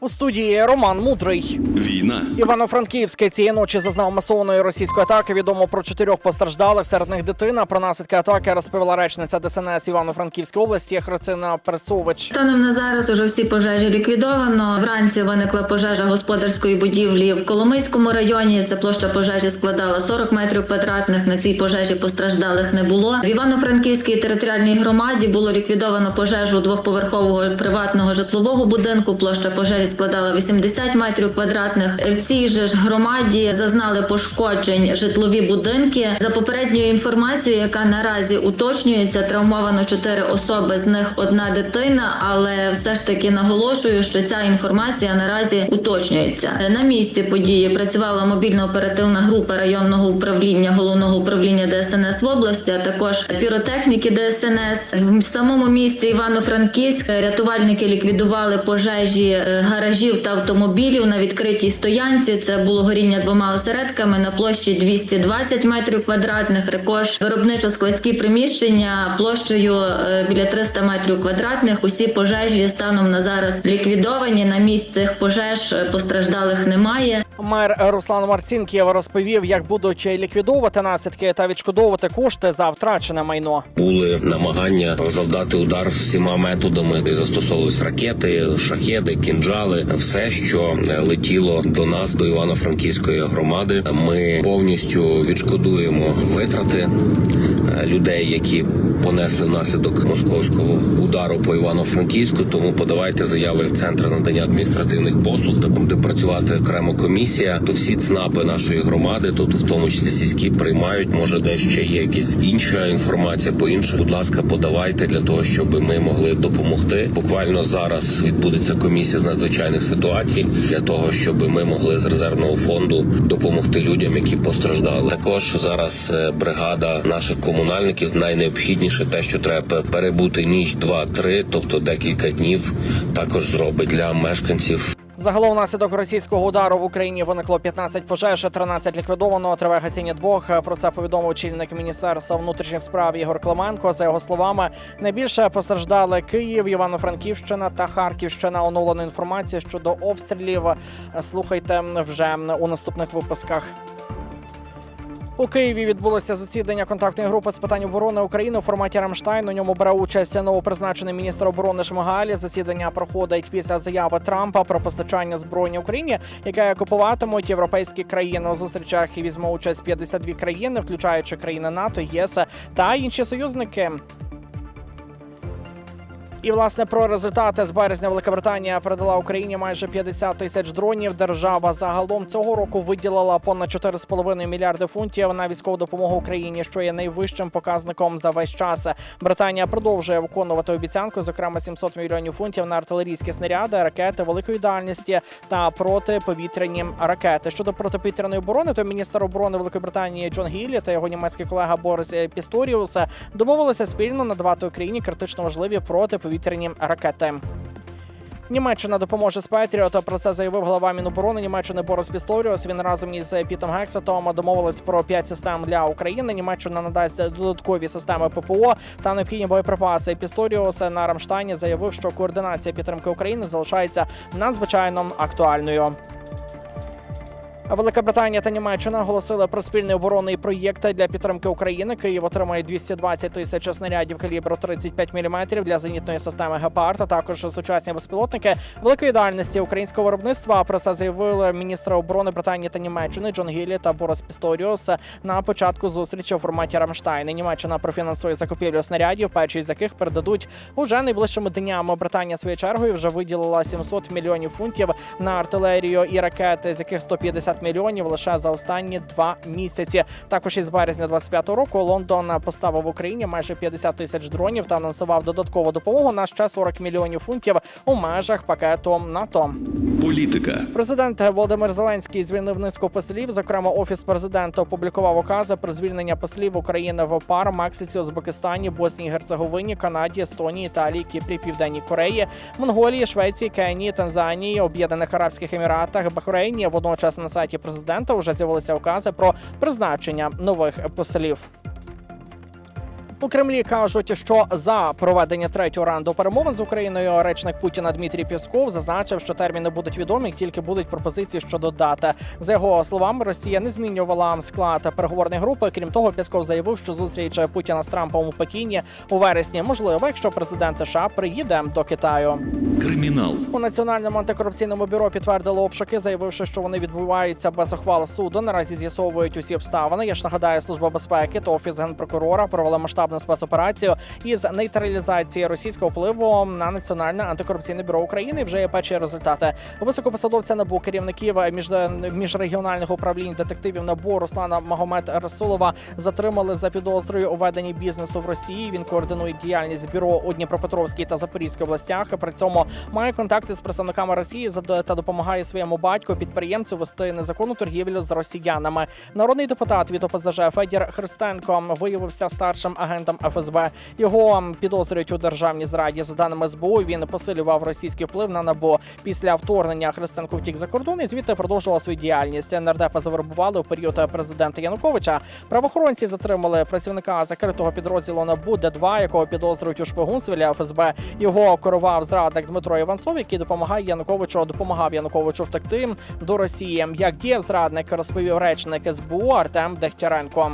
У студії Роман Мудрий. Війна. Івано-Франківське цієї ночі зазнав масованої російської атаки. Відомо про чотирьох постраждалих. Серед них дитина. Про наслідки атаки розповіла речниця ДСНС Івано-Франківської області Хрицина Перцович. Станом на зараз уже всі пожежі ліквідовано. Вранці виникла пожежа господарської будівлі в Коломийському районі. Ця площа пожежі складала 40 метрів квадратних. На цій пожежі постраждалих не було. В Івано-Франківській територіальній громаді було ліквідовано пожежу двохповерхового приватного житлового будинку. Площа пожежі складала 80 метрів квадратних. В цій же ж громаді зазнали пошкоджень житлові будинки. За попередньою інформацією, яка наразі уточнюється, травмовано чотири особи, з них одна дитина. Але все ж таки наголошую, що ця інформація наразі уточнюється. На місці події працювала мобільно-оперативна група районного управління головного управління ДСНС в області, а також піротехніки ДСНС. В самому місті Івано-Франківськ рятувальники ліквідували пожежі е, гаражів та автомобілів на відкритій стоянці. Це було горіння двома осередками на площі 220 метрів квадратних. Також виробничо-складські приміщення площею е, біля 300 метрів квадратних. Усі пожежі станом на зараз ліквідовані. На місці цих пожеж е, постраждалих немає. Мер Руслан Марцінків розповів, як будуть ліквідовувати наслідки та відшкодовувати кошти за втрачене майно. були намагання завдати удар всіма методами. І Застосовувались ракети, шахеди, кінжали, все, що летіло до нас, до Івано-Франківської громади. Ми повністю відшкодуємо витрати людей, які понесли внаслідок московського удару по Івано-Франківську. Тому подавайте заяви в центр надання адміністративних послуг. Там буде працювати окрема комісія. То всі ЦНАПи нашої громади, тут в тому числі сільські, приймають. Може, де ще є якась інша інформація по іншому. Будь ласка, подавайте для того, щоб ми могли допомогти. Буквально зараз відбудеться комісія з надзвичайних ситуацій для того, щоб ми могли з резервного фонду допомогти людям, які постраждали. Також зараз е, бригада наших комунальників найнеобхідніше те, що треба перебути ніч, два-три, тобто декілька днів, також зробить для мешканців Загалом внаслідок російського удару в Україні виникло 15 пожеж, 13 ліквідовано. Триває гасіння двох. Про це повідомив очільник міністерства внутрішніх справ Ігор Клименко. За його словами, найбільше постраждали Київ, Івано-Франківщина та Харківщина. Оновлено інформацію щодо обстрілів. Слухайте вже у наступних випусках. У Києві відбулося засідання контактної групи з питань оборони України у форматі Рамштайн. У ньому бере участь новопризначений міністр оборони Шмигаль. Засідання проходить після заяви Трампа про постачання зброї Україні, яке купуватимуть європейські країни. У зустрічах візьме участь 52 країни, включаючи країни НАТО, ЄС та інші союзники. І власне про результати з березня Великобританія передала Україні майже 50 тисяч дронів. Держава загалом цього року виділила понад 4,5 мільярди фунтів на військову допомогу Україні, що є найвищим показником за весь час. Британія продовжує виконувати обіцянку, зокрема 700 мільйонів фунтів на артилерійські снаряди, ракети великої дальності та протиповітряні ракети. Щодо протиповітряної оборони, то міністр оборони Великої Британії Джон Гіллі та його німецький колега Борис Пісторіус домовилися спільно надавати Україні критично важливі протиповітряні ракети. Німеччина допоможе з Петріота. Про це заявив голова Міноборони Німеччини Борис Пісторіус. Він разом із Пітом Гексетом домовились про п'ять систем для України. Німеччина надасть додаткові системи ППО та необхідні боєприпаси. Пісторіус на Рамштайні заявив, що координація підтримки України залишається надзвичайно актуальною. Велика Британія та Німеччина оголосили про спільний оборонний проєкт для підтримки України. Київ отримає 220 тисяч снарядів калібру 35 мм для зенітної системи Гепард, а також сучасні безпілотники великої дальності українського виробництва. Про це заявили міністри оборони Британії та Німеччини Джон Гіллі та Борис Пісторіус на початку зустрічі у форматі Рамштайн. Німеччина профінансує закупівлю снарядів, перші з яких передадуть уже найближчими днями. Британія своєю чергою вже виділила 700 мільйонів фунтів на артилерію і ракети, з яких 150 мільйонів лише за останні два місяці. Також із березня 25-го року Лондон поставив Україні майже 50 тисяч дронів та анонсував додаткову допомогу на ще 40 мільйонів фунтів у межах пакету НАТО. Політика. Президент Володимир Зеленський звільнив низку послів. Зокрема, офіс президента опублікував укази про звільнення послів України в ОПАР, Мексиці, Узбекистані, Боснії, Герцеговині, Канаді, Естонії, Італії, Кіпрі, Південній Кореї, Монголії, Швеції, Кенії, Танзанії, Об'єднаних Арабських Еміратах, Бахрейні. Водночас на сайті президента вже з'явилися укази про призначення нових послів. У Кремлі кажуть, що за проведення третього раунду перемовин з Україною речник Путіна Дмитрій Пісков зазначив, що терміни будуть відомі, як тільки будуть пропозиції щодо дати. За його словами, Росія не змінювала склад переговорної групи. Крім того, Пісков заявив, що зустріч Путіна з Трампом у Пекіні у вересні можливо, якщо президент США приїде до Китаю. Кримінал. У національному антикорупційному бюро підтвердили обшуки, заявивши, що вони відбуваються без ухвал суду. Наразі з'ясовують усі обставини. Я ж нагадаю, служба безпеки та офіс генпрокурора провели масштабну спецоперацію із нейтралізації російського впливу на національне антикорупційне бюро України. Вже є перші результати. Високопосадовця набу керівників між міжрегіональних управлінь детективів НАБУ Руслана Магомед Расулова затримали за підозрою у веденні бізнесу в Росії. Він координує діяльність бюро у Дніпропетровській та Запорізькій областях. При цьому має контакти з представниками Росії та допомагає своєму батьку підприємцю вести незаконну торгівлю з росіянами. Народний депутат від ОПЗЖ Федір Христенко виявився старшим агентом ФСБ. Його підозрюють у державній зраді. За даними СБУ, він посилював російський вплив на НАБУ. Після вторгнення Христенко втік за кордон і звідти продовжував свою діяльність. Нардепа завербували у період президента Януковича. Правоохоронці затримали працівника закритого підрозділу НАБУ Д2, якого підозрюють у шпигунстві для ФСБ. Його керував зрадник Дмитро Іванцов, який допомагає Януковичу, допомагав Януковичу втекти до Росії. Як діяв зрадник, розповів речник СБУ Артем Дегтяренко.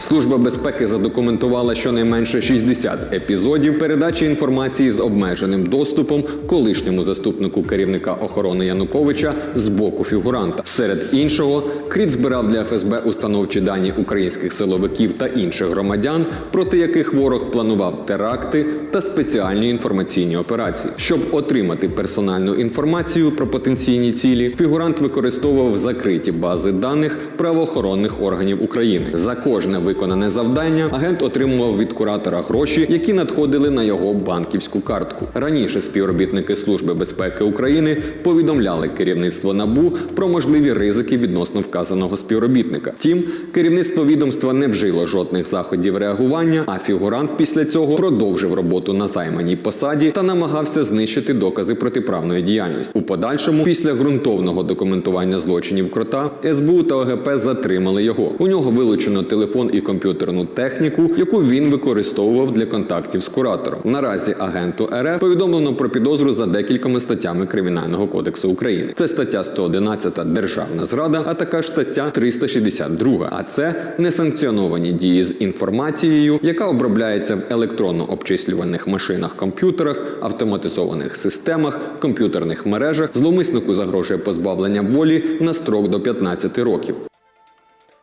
Служба безпеки задокументувала щонайменше 60 епізодів передачі інформації з обмеженим доступом колишньому заступнику керівника охорони Януковича з боку фігуранта. Серед іншого, Кріт збирав для ФСБ установчі дані українських силовиків та інших громадян, проти яких ворог планував теракти та спеціальні інформаційні операції. Щоб отримати персональну інформацію про потенційні цілі, фігурант використовував закриті бази даних правоохоронних органів України. За кожне виконане завдання агент отримував від куратора гроші, які надходили на його банківську картку. Раніше співробітники Служби безпеки України повідомляли керівництво НАБУ про можливі ризики відносно вказаного співробітника. Втім, керівництво відомства не вжило жодних заходів реагування, а фігурант після цього продовжив роботу на займаній посаді та намагався знищити докази протиправної діяльності. У подальшому, після ґрунтовного документування злочинів крота, СБУ та ОГП затримали його. У нього вилучено телефон і комп'ютерну техніку, яку він використовував для контактів з куратором. Наразі агенту РФ повідомлено про підозру за декількома статтями Кримінального кодексу України. Це стаття 111 державна зрада, а також стаття 362. А це несанкціоновані дії з інформацією, яка обробляється в електронно-обчислювальних машинах, комп'ютерах, автоматизованих системах, комп'ютерних мережах. Зловмиснику загрожує позбавлення волі на строк до 15 років.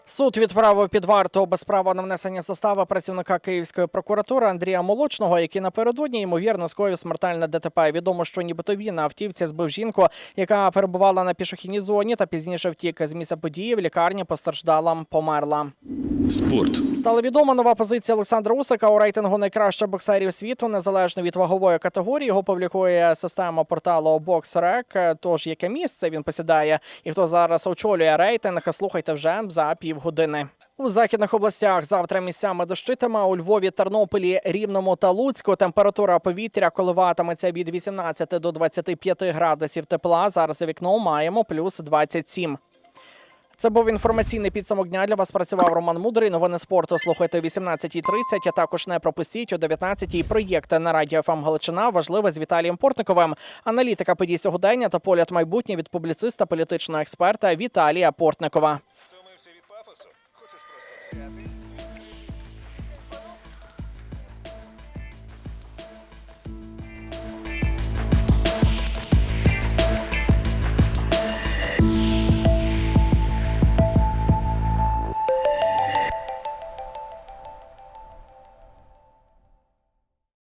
Суд відправив під варту без права на внесення застави працівника Київської прокуратури Андрія Молочного, який напередодні ймовірно скоїв смертельне ДТП. Відомо, що нібито він на автівці збив жінку, яка перебувала на пішохідній зоні, та пізніше втік з місця події в лікарні постраждала, померла. Спорт. Стала відома нова позиція Олександра Усика у рейтингу найкращих боксерів світу, незалежно від вагової категорії. Його публікує система порталу BoxRec. Тож яке місце він посідає, і хто зараз очолює рейтинг, слухайте вже за півгодини. У західних областях завтра місцями дощитиме у Львові, Тернополі, Рівному та Луцьку. Температура повітря коливатиметься від 18 до 25 градусів тепла. Зараз за вікном маємо плюс 27. Це був інформаційний підсумок дня. Для вас працював Роман Мудрий. Новини спорту слухайте о 18.30, а також не пропустіть о 19.00 проєкти на радіо ФМ Галичина. Важливе з Віталієм Портниковим. Аналітика подій сьогодення та погляд майбутнє від публіциста, політичного експерта Віталія Портникова.